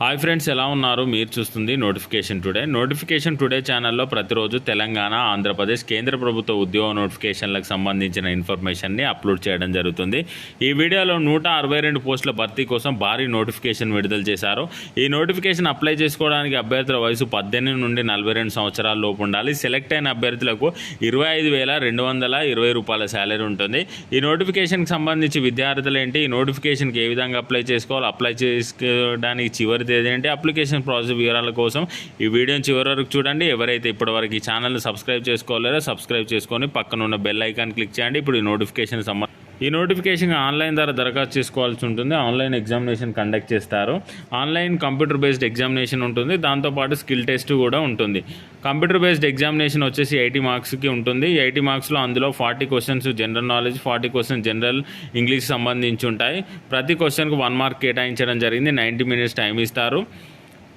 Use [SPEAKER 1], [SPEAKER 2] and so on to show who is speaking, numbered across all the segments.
[SPEAKER 1] Hi friends ఎలా ఉన్నారు? మీరు చూస్తుంది నోటిఫికేషన్ టుడే. నోటిఫికేషన్ టుడే ఛానల్లో ప్రతిరోజు తెలంగాణ ఆంధ్రప్రదేశ్ కేంద్ర ప్రభుత్వ ఉద్యోగ నోటిఫికేషన్లకు సంబంధించిన ఇన్ఫర్మేషన్ని అప్లోడ్ చేయడం జరుగుతుంది. ఈ వీడియోలో నూట అరవై రెండు పోస్టుల భర్తీ కోసం భారీ నోటిఫికేషన్ విడుదల చేశారు. ఈ నోటిఫికేషన్ అప్లై చేసుకోవడానికి అభ్యర్థుల వయసు పద్దెనిమిది నుండి నలభై రెండు సంవత్సరాల లోపు ఉండాలి. సెలెక్ట్ అయిన అభ్యర్థులకు ఇరవై ఐదు వేల రెండు వందల ఇరవై రూపాయల శాలరీ ఉంటుంది. ఈ నోటిఫికేషన్కి సంబంధించి విద్యార్థులు ఏంటి? ఈ నోటిఫికేషన్కి ఏ విధంగా అప్లై చేసుకోవాలి? అప్లై చేసుకోవడానికి చివరి పరిస్థితి ఏంటి అప్లికేషన్ ప్రాసెస్ వివరాల కోసం ఈ వీడియోని చివరి వరకు చూడండి ఎవరైతే ఇప్పటివరకు ఈ ఛానల్ని సబ్స్క్రైబ్ చేసుకోలేరో సబ్స్క్రైబ్ చేసుకొని పక్కన ఉన్న బెల్ ఐకాన్ క్లిక్ చేయండి. ఇప్పుడు ఈ నోటిఫికేషన్ సంబంధం ఈ నోటిఫికేషన్ ఆన్లైన్ ద్వారా దరఖాస్తు చేసుకోవాల్సి ఉంటుంది. ఆన్లైన్ ఎగ్జామినేషన్ కండక్ట్ చేస్తారు. ఆన్లైన్ కంప్యూటర్ బేస్డ్ ఎగ్జామినేషన్ ఉంటుంది. దాంతోపాటు స్కిల్ టెస్ట్ కూడా ఉంటుంది. కంప్యూటర్ బేస్డ్ ఎగ్జామినేషన్ వచ్చేసి ఎయిటీ మార్క్స్కి ఉంటుంది. ఎయిటీ మార్క్స్లో అందులో forty questions general knowledge forty question general English సంబంధించి ఉంటాయి. ప్రతి క్వశ్చన్కి వన్ మార్క్ కేటాయించడం జరిగింది. నైంటీ మినిట్స్ టైం ఇస్తారు.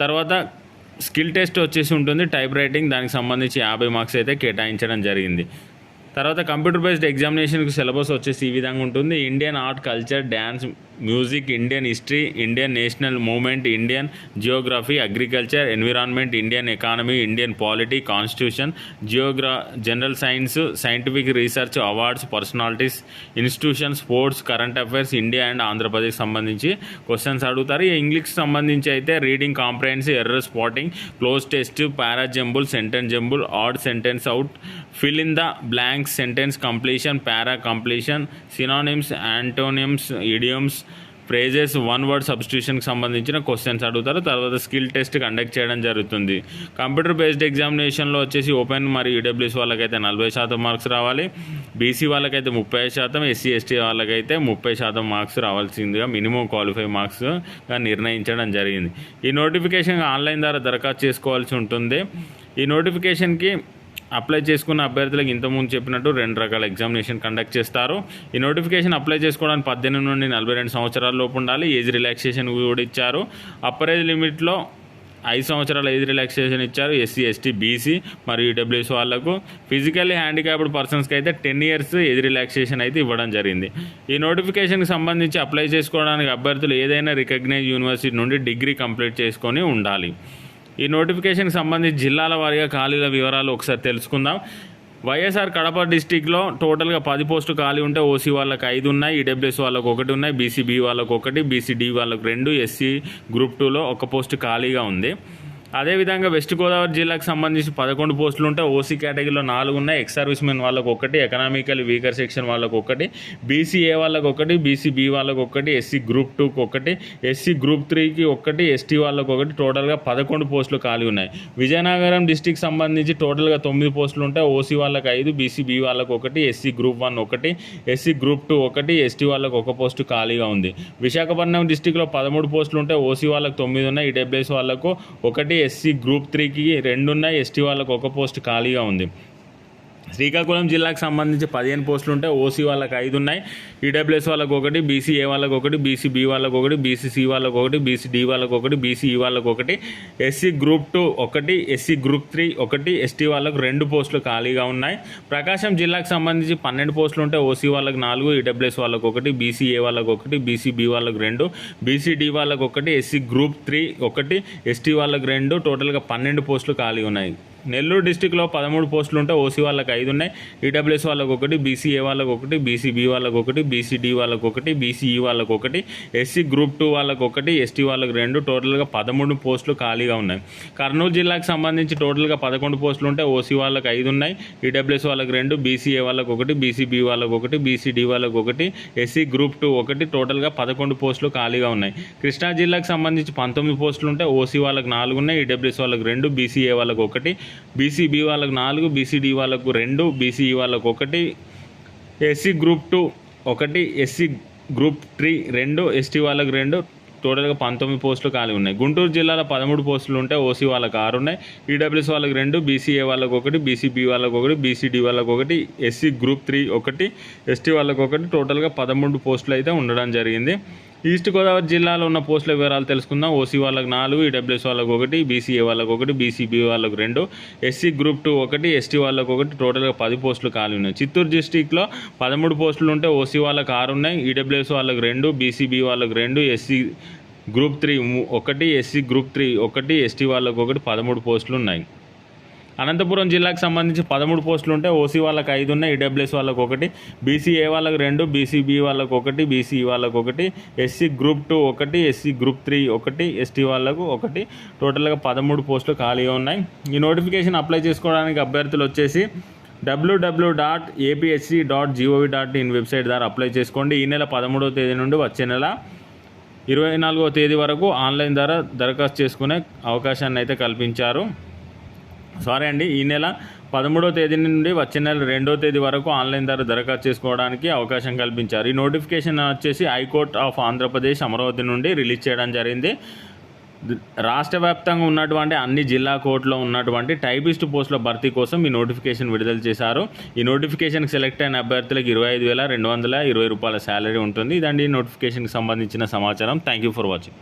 [SPEAKER 1] తర్వాత స్కిల్ టెస్ట్ వచ్చేసి ఉంటుంది. టైప్ రైటింగ్ దానికి సంబంధించి యాభై మార్క్స్ అయితే కేటాయించడం జరిగింది. తర్వాత కంప్యూటర్ బేస్డ్ ఎగ్జామినేషన్కి సిలబస్ వచ్చేసి ఈ విధంగా ఉంటుంది. Indian art culture dance music Indian history Indian national movement Indian geography agriculture environment Indian economy Indian polity constitution geography general science scientific research awards personalities institution sports current affairs India and Andhra Pradesh సంబంధించి questions అడుగుతారు. ఈ English సంబంధించి అయితే reading comprehensive error spotting cloze test para jumble sentence jumble odd sentence out fill in the blank sentence completion para completion synonyms antonyms idioms phrases one word సబ్స్టిట్యూషన్కి సంబంధించిన questions అడుగుతారు. తర్వాత skill test conduct చేయడం జరుగుతుంది. Computer based ఎగ్జామినేషన్లో వచ్చేసి open మరియు EWS వాళ్ళకైతే నలభై శాతం మార్క్స్ రావాలి. బీసీ వాళ్ళకైతే ముప్పై శాతం ఎస్సీ ఎస్టీ వాళ్ళకైతే ముప్పై శాతం మార్క్స్ రావాల్సిందిగా మినిమం క్వాలిఫై మార్క్స్గా నిర్ణయించడం జరిగింది. ఈ నోటిఫికేషన్ ఆన్లైన్ ద్వారా దరఖాస్తు చేసుకోవాల్సి ఉంటుంది. ఈ నోటిఫికేషన్కి అప్లై చేసుకున్న అభ్యర్థులకు ఇంతకుముందు చెప్పినట్టు రెండు రకాల ఎగ్జామినేషన్ కండక్ట్ చేస్తారు. ఈ నోటిఫికేషన్ అప్లై చేసుకోవడానికి పద్దెనిమిది నుండి నలభై రెండు సంవత్సరాల లోపు ఉండాలి. ఏజ్ రిలాక్సేషన్ కూడా ఇచ్చారు. అప్పర్ ఏజ్ లిమిట్లో ఐదు సంవత్సరాల ఏజ్ రిలాక్సేషన్ ఇచ్చారు. ఎస్సీ ఎస్టీ బీసీ మరియు ఈడబ్ల్యూఎస్ వాళ్ళకు ఫిజికల్లీ హ్యాండిక్యాప్డ్ పర్సన్స్కి అయితే టెన్ ఇయర్స్ ఏజ్ రిలాక్సేషన్ అయితే ఇవ్వడం జరిగింది. ఈ నోటిఫికేషన్కి సంబంధించి అప్లై చేసుకోవడానికి అభ్యర్థులు ఏదైనా రికగ్నైజ్ యూనివర్సిటీ నుండి డిగ్రీ కంప్లీట్ చేసుకొని ఉండాలి. ఈ నోటిఫికేషన్కి సంబంధించి జిల్లాల వారీగా ఖాళీల వివరాలు ఒకసారి తెలుసుకుందాం. వైఎస్ఆర్ కడప డిస్టిక్లో టోటల్గా పది పోస్టు ఖాళీ ఉంటే ఓసీ వాళ్ళకి ఐదు ఉన్నాయి ఈడబ్ల్యూఎస్ వాళ్ళకు ఒకటి ఉన్నాయి బీసీబీ వాళ్ళకు ఒకటి బీసీడీ వాళ్ళకు రెండు ఎస్సీ గ్రూప్ టూలో ఒక పోస్ట్ ఖాళీగా ఉంది. అదేవిధంగా వెస్ట్ గోదావరి జిల్లాకు సంబంధించి పదకొండు పోస్టులు ఉంటే ఓసీ కేటగిరీలో నాలుగు ఉన్నాయి. ఎక్స్ సర్వీస్ మెన్ వాళ్ళకు ఒకటి ఎకనామికల్ వీకర్ సెక్షన్ వాళ్ళకు ఒకటి బీసీఏ వాళ్ళకు ఒకటి బీసీబీ వాళ్ళకు ఒకటి ఎస్సీ గ్రూప్ టూకి ఒకటి ఎస్సీ గ్రూప్ త్రీకి ఒకటి ఎస్టీ వాళ్ళకు ఒకటి. టోటల్గా పదకొండు పోస్టులు ఖాళీ ఉన్నాయి. విజయనగరం డిస్టిక్ సంబంధించి టోటల్గా తొమ్మిది పోస్టులు ఉంటాయి. ఓసీ వాళ్ళకి ఐదు బీసీబీ వాళ్ళకు ఒకటి ఎస్సీ గ్రూప్ వన్ ఒకటి ఎస్సీ గ్రూప్ టూ ఒకటి ఎస్టీ వాళ్ళకు ఒక పోస్టు ఖాళీగా ఉంది. విశాఖపట్నం డిస్టిక్లో పదమూడు పోస్టులు ఉంటే ఓసీ వాళ్ళకు తొమ్మిది ఉన్నాయి. ఈడబ్ల్యూఎస్ వాళ్ళకు ఒకటి ఎస్సీ గ్రూప్ త్రీకి రెండున్నాయి ఎస్టీ వాళ్ళకు ఒక పోస్ట్ ఖాళీగా ఉంది. శ్రీకాకుళం జిల్లాకు సంబంధించి పదిహేను పోస్టులు ఉంటాయి. ఓసీ వాళ్ళకి ఐదు ఉన్నాయి. ఈడబ్ల్యూఎస్ వాళ్ళకి ఒకటి బీసీఏ వాళ్ళకి ఒకటి బీసీబీ వాళ్ళకి ఒకటి బీసీసీ వాళ్ళకి ఒకటి బీసీడీ వాళ్ళకి ఒకటి బీసీఈ వాళ్ళకి ఒకటి ఎస్సీ గ్రూప్ టూ ఒకటి ఎస్సీ గ్రూప్ త్రీ ఒకటి ఎస్టీ వాళ్ళకు రెండు పోస్టులు ఖాళీగా ఉన్నాయి. ప్రకాశం జిల్లాకు సంబంధించి పన్నెండు పోస్టులు ఉంటాయి. ఓసీ వాళ్ళకి నాలుగు ఈడబ్ల్యూఎస్ వాళ్ళకి ఒకటి బీసీఏ వాళ్ళకి ఒకటి బీసీబీ వాళ్ళకి రెండు బీసీడీ వాళ్ళకి ఒకటి ఎస్సీ గ్రూప్ త్రీ ఒకటి ఎస్టీ వాళ్ళకి రెండు. టోటల్గా పన్నెండు పోస్టులు ఖాళీ ఉన్నాయి. నెల్లూరు డిస్టిక్లో పదమూడు పోస్టులు ఉంటే ఓసీ వాళ్ళకి ఐదు ఉన్నాయి ఈడబ్ల్యూఎస్ వాళ్ళకి ఒకటి బీసీఏ వాళ్ళకి ఒకటి బీసీబీ వాళ్ళకి ఒకటి బీసీడీ వాళ్ళకి ఒకటి బీసీఈ వాళ్ళకి ఒకటి ఎస్సీ గ్రూప్ టూ వాళ్ళకి ఒకటి ఎస్టీ వాళ్ళకి రెండు టోటల్గా పదమూడు పోస్టులు ఖాళీగా ఉన్నాయి కర్నూలు జిల్లాకు సంబంధించి టోటల్గా పదకొండు పోస్టులు ఉంటే ఓసీ వాళ్ళకి ఐదు ఉన్నాయి ఈడబ్ల్యూఎస్ వాళ్ళకి రెండు బీసీఏ వాళ్ళకి ఒకటి బీసీబీ వాళ్ళకి ఒకటి బీసీడీ వాళ్ళకి ఒకటి ఎస్సీ గ్రూప్ టూ ఒకటి టోటల్గా పదకొండు పోస్టులు ఖాళీగా ఉన్నాయి కృష్ణా జిల్లాకు సంబంధించి పంతొమ్మిది పోస్టులు ఉంటే ఓసీ వాళ్ళకి నాలుగు ఉన్నాయి ఈడబ్ల్యూఎస్ వాళ్ళకి రెండు బీసీఏ వాళ్ళకి ఒకటి బీసీబీ వాళ్ళకు నాలుగు బీసీడీ వాళ్ళకు రెండు బీసీఈ వాళ్ళకు ఒకటి ఎస్సీ గ్రూప్ టూ ఒకటి ఎస్సీ గ్రూప్ త్రీ రెండు ఎస్టీ వాళ్ళకు రెండు టోటల్గా పంతొమ్మిది పోస్టులు ఖాళీ ఉన్నాయి. గుంటూరు జిల్లాలో పదమూడు పోస్టులు ఉంటే ఓసీ వాళ్ళకి ఆరు ఉన్నాయి. ఈడబ్ల్యూఎస్ వాళ్ళకి రెండు బీసీఏ వాళ్ళకి ఒకటి బీసీబీ వాళ్ళకి ఒకటి బీసీడీ వాళ్ళకి ఒకటి ఎస్సీ గ్రూప్ త్రీ ఒకటి ఎస్టీ వాళ్ళకి ఒకటి టోటల్గా పదమూడు పోస్టులు అయితే ఉండడం జరిగింది. ఈస్ట్ గోదావరి జిల్లాలో ఉన్న పోస్టుల వివరాలు తెలుసుకుందాం. ఓసీ వాళ్ళకి నాలుగు ఈడబ్ల్యూఎస్ వాళ్ళకి ఒకటి బీసీఏ వాళ్ళకి ఒకటి బీసీబీ వాళ్ళకి రెండు ఎస్సీ గ్రూప్ టూ ఒకటి ఎస్టీ వాళ్ళకి ఒకటి టోటల్గా పది పోస్టులు ఖాళీ ఉన్నాయి. చిత్తూరు డిస్టిక్లో పదమూడు పోస్టులు ఉంటే ఓసీ వాళ్ళకి ఆరు ఉన్నాయి ఈడబ్ల్యూఎస్ వాళ్ళకి రెండు బీసీబీ వాళ్ళకి రెండు ఎస్సీ గ్రూప్ త్రీ ఒకటి ఎస్సీ గ్రూప్ త్రీ ఒకటి ఎస్టీ వాళ్ళకు ఒకటి పదమూడు పోస్టులు ఉన్నాయి. అనంతపురం జిల్లాకు సంబంధించి పదమూడు పోస్టులు ఉంటే ఓసీ వాళ్ళకి ఐదు ఉన్నాయి ఈడబ్ల్యూఎస్ వాళ్ళకి ఒకటి బీసీఏ వాళ్ళకి రెండు బీసీబీ వాళ్ళకి ఒకటి బీసీ వాళ్ళకి ఒకటి ఎస్సీ గ్రూప్ టూ ఒకటి ఎస్సీ గ్రూప్ త్రీ ఒకటి ఎస్టీ వాళ్ళకు ఒకటి. టోటల్గా పదమూడు పోస్టులు ఖాళీగా ఉన్నాయి. ఈ నోటిఫికేషన్ అప్లై చేసుకోవడానికి అభ్యర్థులు వచ్చేసి WWW dot APSC dot GOV dot in website ద్వారా అప్లై చేసుకోండి. ఈ నెల పదమూడవ తేదీ నుండి వచ్చే నెల ఇరవై నాలుగవ తేదీ వరకు ఆన్లైన్ ద్వారా దరఖాస్తు చేసుకునే అవకాశాన్ని అయితే కల్పించారు. సారీ అండి ఈ నెల పదమూడవ తేదీ నుండి వచ్చే నెల రెండో తేదీ వరకు ఆన్లైన్ ద్వారా దరఖాస్తు చేసుకోవడానికి అవకాశం కల్పించారు. ఈ నోటిఫికేషన్ వచ్చేసి హైకోర్ట్ ఆఫ్ ఆంధ్రప్రదేశ్ అమరావతి నుండి రిలీజ్ చేయడం జరిగింది. రాష్ట్ర వ్యాప్తంగా ఉన్నటువంటి అన్ని జిల్లా కోర్టులో ఉన్నటువంటి టైపిస్ట్ పోస్టుల భర్తీ కోసం ఈ నోటిఫికేషన్ విడుదల చేశారు. ఈ నోటిఫికేషన్ సెలెక్ట్ అయిన అభ్యర్థులకు ఇరవై ఐదు వేల రెండు వందల ఇరవై రూపాయల శాలరీ ఉంటుంది. ఇదండి ఈ నోటిఫికేషన్కి సంబంధించిన సమాచారం. Thank you for watching